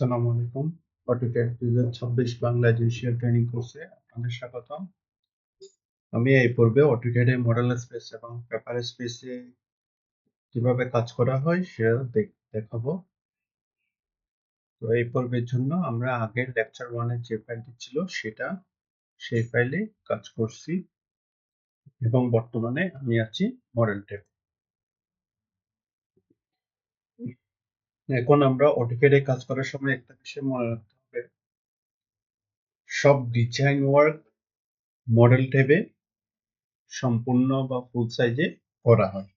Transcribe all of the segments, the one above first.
আসসালামু আলাইকুম। অটোক্যাড দুই হাজার ছাব্বিশ বাংলা ডিজিটাল ট্রেনিং কোর্সে আপনাদের স্বাগতম। আমি এই পূর্বে অটোক্যাডে মডেল স্পেস এবং পেপার স্পেসে কীভাবে কাজ করা হয় সেটা দেখ- দেখাবো। তো এই পর্বের জন্য আমরা আগের লেকচার ওয়ানের যে ফাইলটি ছিল সেটা, সেই ফাইলে কাজ করছি এবং বর্তমানে আমি আছি মডেল ট্যাব এখন আমরা অটোক্যাডে কাজ করার সময় একটা বিষয় মনে রাখতে হবে। সব ডিজাইন ওয়ার্ক মডেল ট্যাবে সম্পূর্ণ বা ফুল সাইজে করা হয়।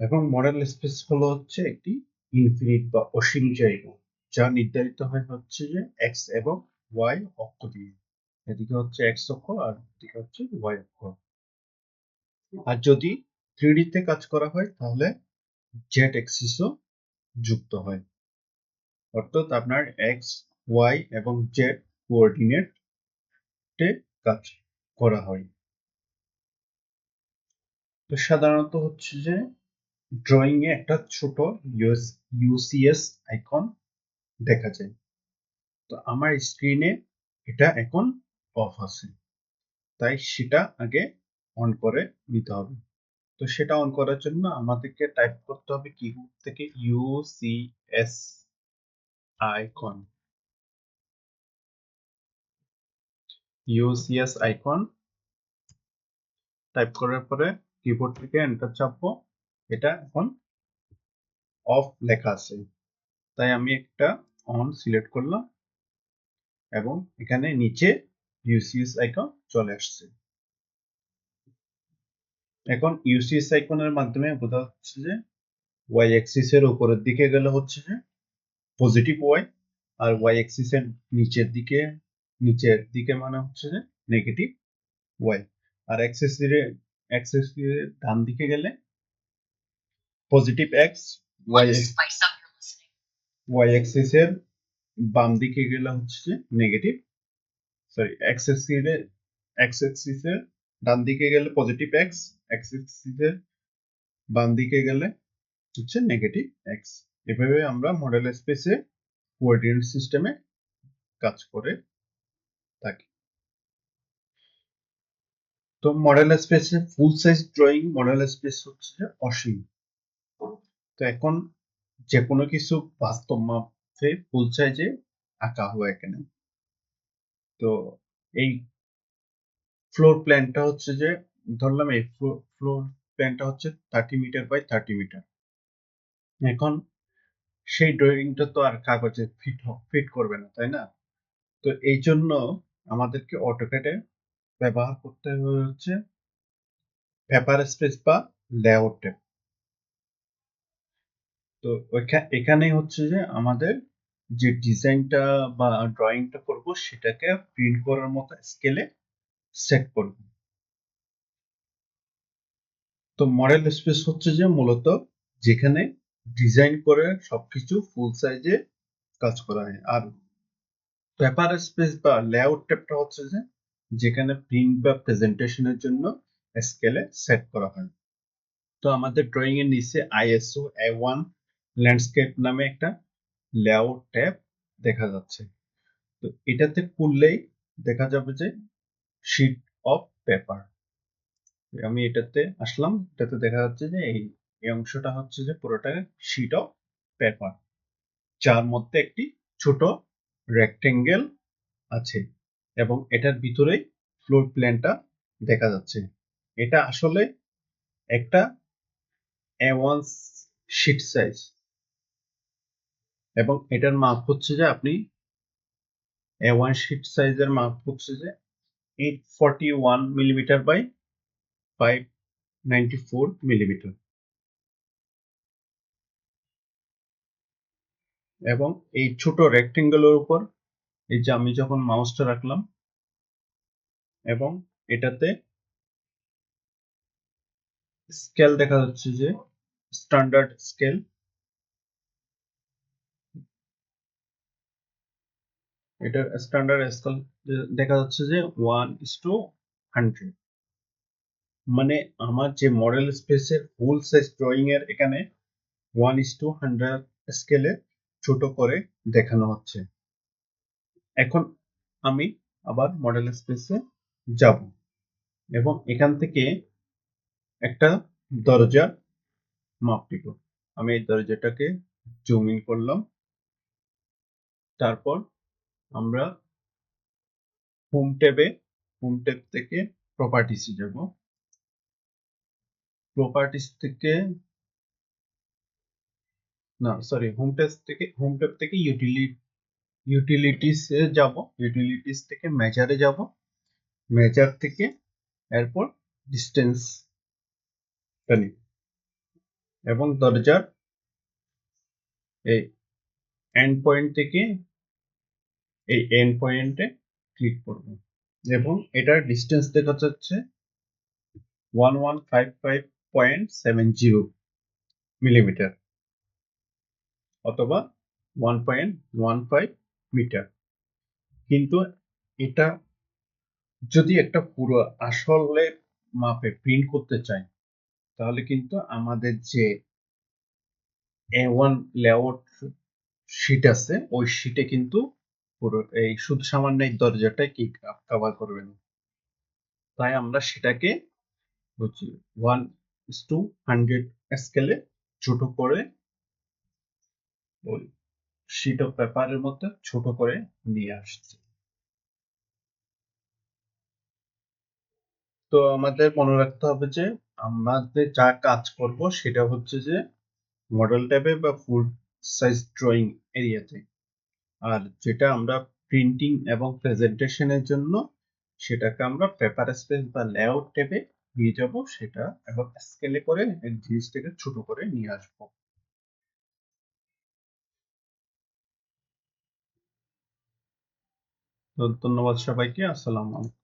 এবং মডেল স্পেস হলো হচ্ছে একটি ইনফিনিট বা অসীম জায়গা, যা নির্ধারিত হয় হচ্ছে যে এক্স এবং ওয়াই অক্ষ দিয়ে। এদিকে হচ্ছে এক্স অক্ষ আর এদিকে হচ্ছে ওয়াই অক্ষ। আর যদি থ্রি তে কাজ করা হয় তাহলে জেড এক্সিসও যুক্ত হয়। অর্থাৎ আপনার এক্স ওয়াই এবং জেড কোঅর্ডিনেটে কাজ করা হয়। তো সাধারণত হচ্ছে যে ড্রয়িং এ একটা ছোট ইউএস ইউসিএস আইকন দেখা যায়। তো আমার স্ক্রিনে এটা এখন অফ আছে। তাই সেটা আগে অন করে নিতে হবে। তো সেটা অন করার জন্য আমাদেরকে টাইপ করতে হবে কিবোর্ড থেকে UCS icon UCS icon type করার পরে কিবোর্ড থেকে এন্টার চাপবো। এটা এখন অফ লেখা আছে। তাই আমি একটা অন সিলেক্ট করলাম এবং এখানে নিচে ইউসিএস আইকন চলে আসছে। এখন ইউসিএস আইকনের মাধ্যমে বোঝা যাচ্ছে যে ওয়াই অ্যাক্সিস এর উপরের দিকে গেলে হচ্ছে যে পজিটিভ ওয়াই আর ওয়াই অ্যাক্সিস এর নিচের দিকে নিচের দিকে মানে হচ্ছে যে নেগেটিভ ওয়াই আর অ্যাক্সিস এর অ্যাক্সিস ডান দিকে গেলে positive X Y. Y axis এর বাম দিকে গেলে হচ্ছে যে নেগেটিভ সরি এক্স অ্যাক্সিস এর এক্স অ্যাক্সিস এর ডান দিকে গেলে পজিটিভ এক্স এক্স অ্যাক্সিস এর বাম দিকে গেলে হচ্ছে নেগেটিভ এক্স এভাবে আমরা মডেল স্পেসে কোঅর্ডিনেট সিস্টেমে কাজ করে থাকি। তো মডেল স্পেসে full size drawing model space হচ্ছে অসীম। তো এখন যে কোনো কিছু বাস্তব মাপে ফুল সাইজে আঁকা হয় এখানে। তো এই ফ্লোর প্ল্যানটা হচ্ছে যে, ধরলাম এই ফ্লোর প্ল্যানটা হচ্ছে thirty metre by thirty metre এখন সেই ড্রয়িংটা তো আর কাগজে ফিট ফিট করবে না, তাই না? তো এই জন্য আমাদেরকে অটোক্যাডে ব্যবহার করতে হচ্ছে পেপার স্পেস বা লেআউট ট্যাব তো এখানেই হচ্ছে যে আমাদের যে ডিজাইনটা বা ড্রয়িংটা করব, সেটাকে প্রিন্ট করার মতো স্কেলে সেট করব। তো মডেল স্পেস হচ্ছে যে মূলত যেখানে ডিজাইন করে সবকিছু ফুল সাইজে কাজ করা হয়। আর পেপার স্পেস বা লেআউট ট্যাবটা হচ্ছে যে যেখানে প্রিন্ট বা প্রেজেন্টেশনের জন্য স্কেলে সেট করা হয়। তো আমাদের ড্রয়িং এর নিচে আইএসও এ ওয়ান ল্যান্ডস্কেপ নামে একটা লেআউট ট্যাব দেখা যাচ্ছে। তো এটাতে খুললেই দেখা যাবে যে শিট অফ পেপার আমি এটাতে আসলাম, এটাতে দেখা যাচ্ছে যে এই অংশটা হচ্ছে যে পুরোটা শিট অফ পেপার যার মধ্যে একটি ছোট রেক্টেঙ্গেল আছে এবং এটার ভিতরেই ফ্লোর প্ল্যানটা দেখা যাচ্ছে। এটা আসলে একটা এ ওয়ান শিট সাইজ এবং এটার মাপ হচ্ছে যে আপনি এ ওয়ান শিট সাইজের মাপ হচ্ছে যে eight forty one millimetre by five ninety four millimetre এবং এই ছোট রেক্টেঙ্গেলের উপর এই যে আমি যখন মাউসটা রাখলাম, এবং এটাতে স্কেল দেখা যাচ্ছে যে স্ট্যান্ডার্ড স্কেল এটার স্ট্যান্ডার্ড স্কেল দেখা যাচ্ছে যে ওয়ান ইস টু হান্ড্রেড মানে আমার যে মডেল স্পেসের ফুল সাইজ ড্রয়িং এর এখানে ওয়ান ইস টু হান্ড্রেড স্কেলে ছোট করে দেখানো হচ্ছে। এখন আমি আবার মডেল স্পেসে যাব এবং এখান থেকে একটা দরজা মাপ দিব। আমি এই দরজাটাকে জুম ইন করলাম। তারপর আমরা হোম ট্যাবে হোম ট্যাব থেকে প্রপার্টিসে যাব। প্রপার্টিস থেকে, না সরি হোম ট্যাব থেকে হোম ট্যাব থেকে ইউটিলিটি ইউটিলিটিসে যাব। ইউটিলিটিস থেকে মেজারে যাব। মেজার থেকে এরপর ডিস্টেন্স নিব। এবং দরজার এই এন্ড পয়েন্ট থেকে এই এন্ড পয়েন্টে ক্লিক করব। এবং এটার ডিস্টেন্স দেখা যাচ্ছে one one five five point seven zero millimetre অথবা one point one five metre কিন্তু এটা যদি একটা পুরো আসলে মাপে প্রিন্ট করতে চাই, তাহলে কিন্তু আমাদের যে এ ওয়ান লেআউট শিট আছে, ওই শিটে কিন্তু পুরো এই শুধু সামান্য এই দরজাটাই কি কভার করবে না। তাই আমরা সেটাকে হচ্ছে ওয়ান টু হান্ড্রেড স্কেলে ছোট করে ওই শিট অফ পেপারের মধ্যে ছোট করে নিয়ে আসছে। তো আমাদের মনে রাখতে হবে যে আমাদের যা কাজ করব সেটা হচ্ছে যে মডেল ট্যাবে বা ফুল সাইজ ড্রয়িং এরিয়াতে আর যেটা আমরা প্রিন্টিং এবং প্রেজেন্টেশনের জন্য সেটাকে আমরা পেপার স্পেস বা লেআউট ট্যাবে নিয়ে যাব, সেটা এবং স্কেলে করে এই জিনিসটাকে ছোট করে নিয়ে আসব। ধন্যবাদ সবাইকে, আসসালামু আলাইকুম।